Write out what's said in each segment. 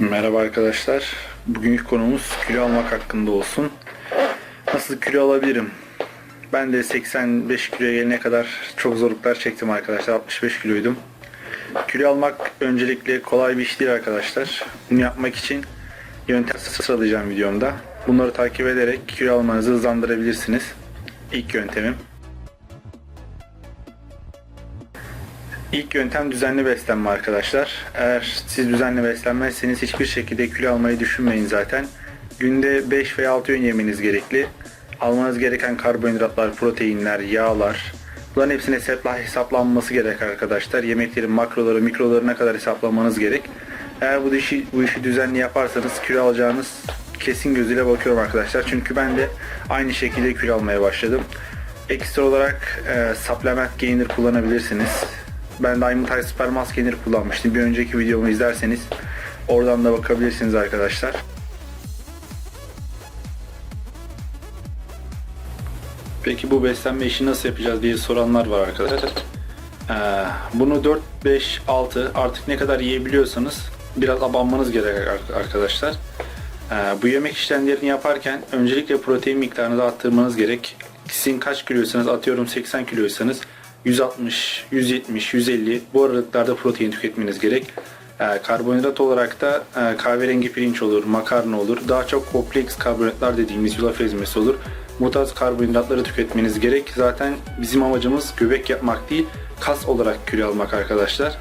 Merhaba arkadaşlar. Bugünkü konumuz kilo almak hakkında olsun. Nasıl kilo alabilirim? Ben de 85 kiloya gelene kadar çok zorluklar çektim arkadaşlar. 65 kiloydum. Kilo almak öncelikle kolay bir iş değil arkadaşlar. Bunu yapmak için yöntem sıralayacağım videomda. Bunları takip ederek kilo almanızı hızlandırabilirsiniz. İlk yöntemim. İlk yöntem düzenli beslenme arkadaşlar. Eğer siz düzenli beslenmezseniz hiçbir şekilde kilo almayı düşünmeyin zaten. Günde 5 veya 6 öğün yemeniz gerekli. Almanız gereken karbonhidratlar, proteinler, yağlar. Bunların hepsine hesapla, hesaplanması gerek arkadaşlar. Yemeklerin makroları, mikrolarına kadar hesaplamanız gerek. Eğer bu işi, bu işi düzenli yaparsanız kilo alacağınız kesin gözüyle bakıyorum arkadaşlar. Çünkü ben de aynı şekilde kilo almaya başladım. Ekstra olarak e, supplement gainer kullanabilirsiniz. Ben Diamond High Super Mask Gainer kullanmıştım. Bir önceki videomu izlerseniz oradan da bakabilirsiniz arkadaşlar. Peki bu beslenme işi nasıl yapacağız diye soranlar var arkadaşlar. Ee, bunu 4, 5, 6 artık ne kadar yiyebiliyorsanız biraz abanmanız gerek ar- arkadaşlar. Ee, bu yemek işlemlerini yaparken öncelikle protein miktarınızı arttırmanız gerek. Sizin kaç kiloysanız atıyorum 80 kiloysanız 160, 170, 150 bu aralıklarda protein tüketmeniz gerek. Ee, karbonhidrat olarak da e, kahverengi pirinç olur, makarna olur. Daha çok kompleks karbonhidratlar dediğimiz yulaf ezmesi olur. Bu tarz karbonhidratları tüketmeniz gerek. Zaten bizim amacımız göbek yapmak değil, kas olarak kilo almak arkadaşlar.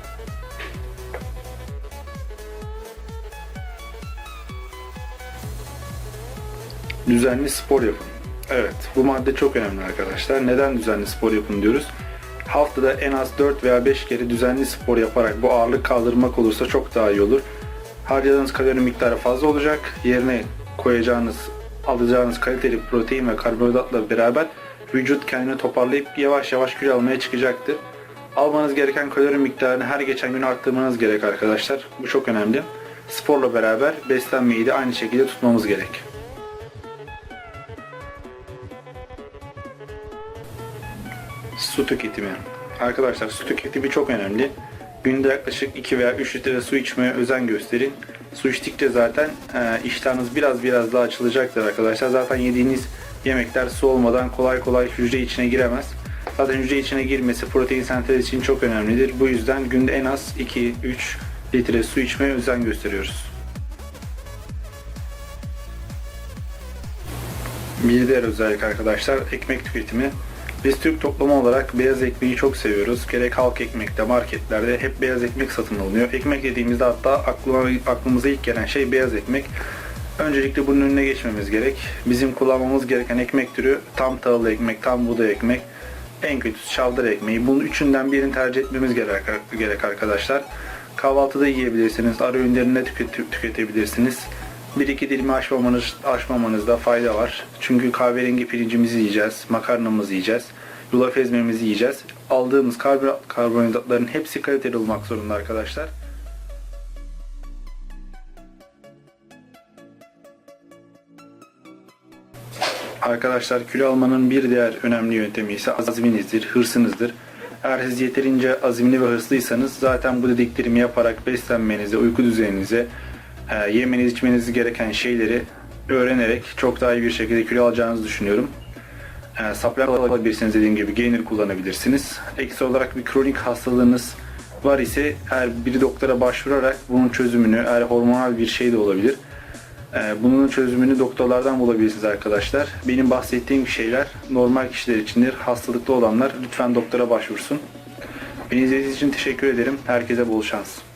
Düzenli spor yapın. Evet, bu madde çok önemli arkadaşlar. Neden düzenli spor yapın diyoruz? Haftada en az 4 veya 5 kere düzenli spor yaparak bu ağırlık kaldırmak olursa çok daha iyi olur. Harcadığınız kalori miktarı fazla olacak. Yerine koyacağınız, alacağınız kaliteli protein ve karbonhidratla beraber vücut kendini toparlayıp yavaş yavaş kilo almaya çıkacaktır. Almanız gereken kalori miktarını her geçen gün arttırmanız gerek arkadaşlar. Bu çok önemli. Sporla beraber beslenmeyi de aynı şekilde tutmamız gerek. Su tüketimi. Arkadaşlar su tüketimi çok önemli. Günde yaklaşık 2 veya 3 litre su içmeye özen gösterin. Su içtikçe zaten e, iştahınız biraz biraz daha açılacaktır arkadaşlar. Zaten yediğiniz yemekler su olmadan kolay kolay hücre içine giremez. Zaten hücre içine girmesi protein sentezi için çok önemlidir. Bu yüzden günde en az 2-3 litre su içmeye özen gösteriyoruz. Bir diğer özellik arkadaşlar ekmek tüketimi. Biz Türk toplumu olarak beyaz ekmeği çok seviyoruz. Gerek halk ekmekte, marketlerde hep beyaz ekmek satın alınıyor. Ekmek dediğimizde hatta aklıma, aklımıza ilk gelen şey beyaz ekmek. Öncelikle bunun önüne geçmemiz gerek. Bizim kullanmamız gereken ekmek türü tam tahıllı ekmek, tam buğday ekmek, en kötüsü çavdar ekmeği. Bunun üçünden birini tercih etmemiz gerek, arkadaşlar. Kahvaltıda yiyebilirsiniz, ara öğünlerinde tüket, tüketebilirsiniz. Bir iki dilimi aşmamanız, aşmamanızda fayda var. Çünkü kahverengi pirincimizi yiyeceğiz, makarnamızı yiyeceğiz, yulaf ezmemizi yiyeceğiz. Aldığımız karbon, karbonhidratların hepsi kaliteli olmak zorunda arkadaşlar. Arkadaşlar kilo almanın bir diğer önemli yöntemi ise azminizdir, hırsınızdır. Eğer siz yeterince azimli ve hırslıysanız zaten bu dediklerimi yaparak beslenmenize, uyku düzeninize, e, yemeniz içmeniz gereken şeyleri öğrenerek çok daha iyi bir şekilde kilo alacağınızı düşünüyorum. E, supplement alabilirsiniz dediğim gibi gainer kullanabilirsiniz. Ekstra olarak bir kronik hastalığınız var ise eğer bir doktora başvurarak bunun çözümünü, eğer hormonal bir şey de olabilir. e, bunun çözümünü doktorlardan bulabilirsiniz arkadaşlar. Benim bahsettiğim şeyler normal kişiler içindir. Hastalıklı olanlar lütfen doktora başvursun. Beni izlediğiniz için teşekkür ederim. Herkese bol şans.